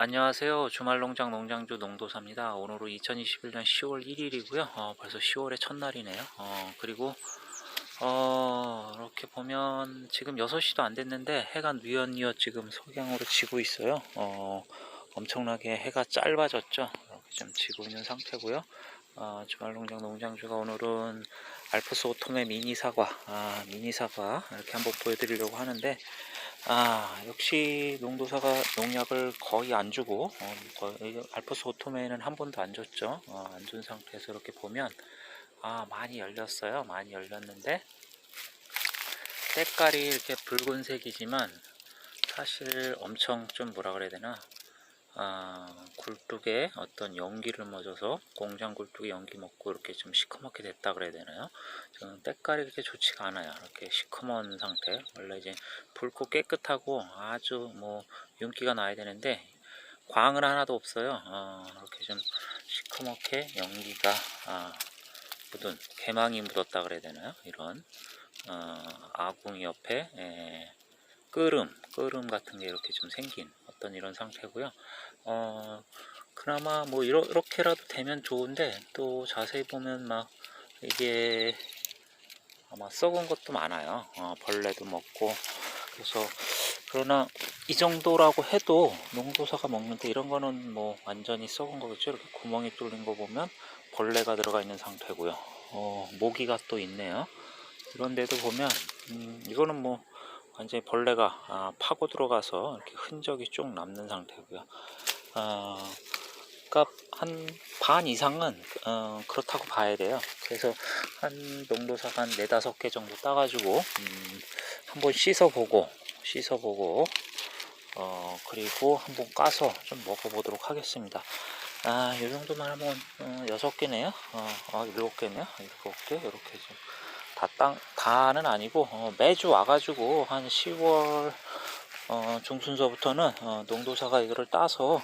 안녕하세요. 주말농장 농장주 농도사입니다. 오늘은 2021년 10월 1일이고요. 어, 벌써 10월의 첫날이네요. 어, 그리고 어, 이렇게 보면 지금 6시도 안 됐는데 해가 뉘엿뉘엿 지금 석양으로 지고 있어요. 어, 엄청나게 해가 짧아졌죠. 이렇게 좀 지고 있는 상태고요. 어, 주말농장 농장주가 오늘은 알프스 오토메 미니 사과, 아, 미니 사과 이렇게 한번 보여드리려고 하는데 아, 역시 농도사가 농약을 거의 안 주고, 어, 거의 알프스 오토메는 한 번도 안 줬죠. 어, 안준 상태에서 이렇게 보면, 아, 많이 열렸어요. 많이 열렸는데, 때깔이 이렇게 붉은색이지만, 사실 엄청 좀 뭐라 그래야 되나, 아, 굴뚝에 어떤 연기를 묻어서 공장 굴뚝에 연기 먹고 이렇게 좀 시커멓게 됐다 그래야 되나요? 저는 때깔이 그렇게 좋지가 않아요. 이렇게 시커먼 상태. 원래 이제 붉고 깨끗하고 아주 뭐 윤기가 나야 되는데 광은 하나도 없어요. 어, 이렇게 좀 시커멓게 연기가 아, 묻은 개망이 묻었다 그래야 되나요? 이런 어, 아궁이 옆에 에, 끓음, 끓음 같은 게 이렇게 좀 생긴 어떤 이런 상태고요. 어, 그나마 뭐 이러, 이렇게라도 되면 좋은데 또 자세히 보면 막 이게 아마 썩은 것도 많아요. 어, 벌레도 먹고 그래서 그러나 이 정도라고 해도 농도사가 먹는데 이런 거는 뭐 완전히 썩은 거겠죠. 이렇게 구멍이 뚫린 거 보면 벌레가 들어가 있는 상태고요. 어, 모기가 또 있네요. 이런데도 보면 음, 이거는 뭐 완전히 벌레가 아, 파고 들어가서 이렇게 흔적이 쭉 남는 상태고요. 어, 그러니까 한 반 이상은 어, 그렇다고 봐야 돼요. 그래서 한 농도사가 한 네다섯 개 정도 따가지고 음, 한번 씻어보고 씻어보고 어, 그리고 한번 까서 좀 먹어보도록 하겠습니다. 아, 이 정도만 하면 어, 여섯 개네요. 어, 아, 일곱 개네요. 일곱 개 이렇게 좀 다 땅, 다는 아니고 어, 매주 와가지고 한 10월 어, 중순서부터는 어, 농도사가 이거를 따서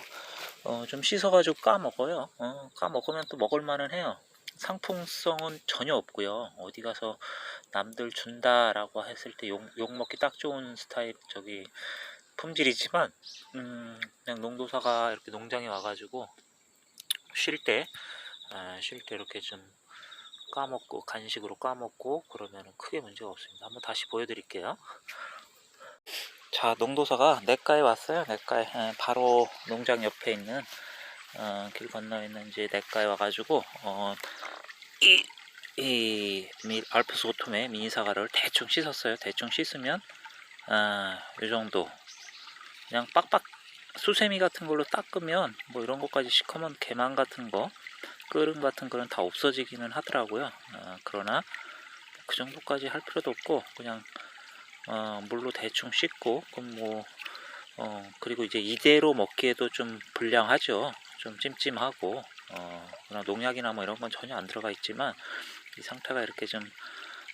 어, 좀 씻어가지고 까 먹어요. 어, 까 먹으면 또 먹을만은 해요. 상품성은 전혀 없고요. 어디 가서 남들 준다라고 했을 때 욕, 욕 먹기 딱 좋은 스타일 저기 품질이지만 음, 그냥 농도사가 이렇게 농장에 와가지고 쉴때 아, 쉴때 이렇게 좀 까먹고 간식으로 까먹고 그러면 크게 문제가 없습니다. 한번 다시 보여드릴게요. 자, 농도사가 냇가에 왔어요. 냇가에 에, 바로 농장 옆에 있는 어, 길 건너에 있는 이제 냇가에 와가지고 어, 이, 이 미, 알프스 오토메 미니 사과를 대충 씻었어요. 대충 씻으면 아, 이 정도 그냥 빡빡 수세미 같은 걸로 닦으면 뭐 이런 것까지 시커먼 개망 같은 거 끓음 같은 거는 다 없어지기는 하더라고요. 어, 그러나 그 정도까지 할 필요도 없고 그냥 어, 물로 대충 씻고 그럼 뭐 어, 그리고 이제 이대로 먹기에도 좀 불량하죠. 좀 찜찜하고 어, 그러나 농약이나 뭐 이런 건 전혀 안 들어가 있지만 이 상태가 이렇게 좀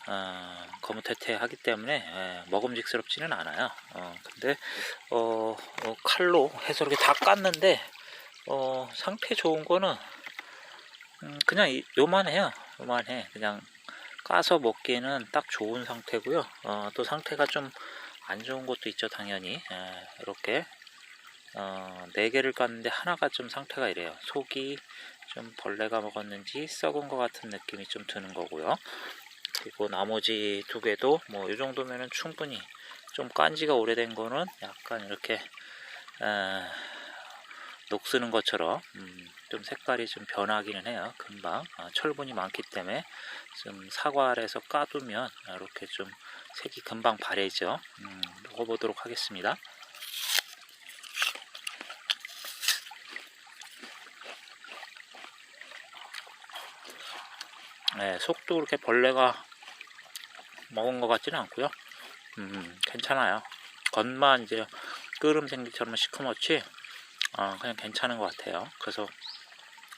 어, 거무태태하기 때문에 예, 먹음직스럽지는 않아요. 어, 근데 어, 어, 칼로 해서 이렇게 다 깠는데 어, 상태 좋은 거는 음, 그냥 이- 요만해요. 요만해. 그냥 까서 먹기에는 딱 좋은 상태고요. 어, 또 상태가 좀 안 좋은 것도 있죠, 당연히. 예, 이렇게 어, 네 개를 깠는데 하나가 좀 상태가 이래요. 속이 좀 벌레가 먹었는지 썩은 것 같은 느낌이 좀 드는 거고요. 그리고 나머지 두 개도 뭐 이 정도면은 충분히 좀 깐지가 오래된 거는 약간 이렇게 어, 녹쓰는 것처럼 음, 좀 색깔이 좀 변하기는 해요. 금방 아, 철분이 많기 때문에 좀 사과에서 까두면 이렇게 좀 색이 금방 바래죠. 음, 먹어보도록 하겠습니다. 네, 속도 그렇게 벌레가 먹은 것 같지는 않고요. 음, 괜찮아요. 겉만 이제 끓음 생기처럼 시커멓지 어, 그냥 괜찮은 것 같아요. 그래서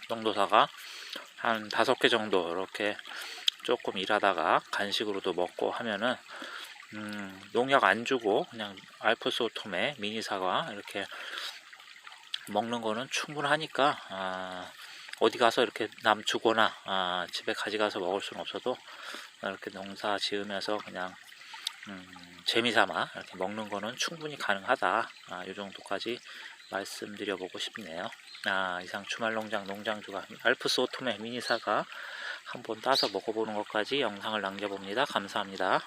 농도사가 한 다섯 개 정도 이렇게 조금 일하다가 간식으로도 먹고 하면은 음, 농약 안 주고 그냥 알프스 오톰에 미니 사과 이렇게 먹는 거는 충분하니까 아, 어디 가서 이렇게 남 주거나 아, 집에 가져가서 먹을 수는 없어도 이렇게 농사 지으면서 그냥 음, 재미삼아 이렇게 먹는 거는 충분히 가능하다. 아, 이 정도까지 말씀드려보고 싶네요. 아, 이상 주말 농장 농장주가 알프스 오토메 미니사가 한번 따서 먹어보는 것까지 영상을 남겨봅니다. 감사합니다.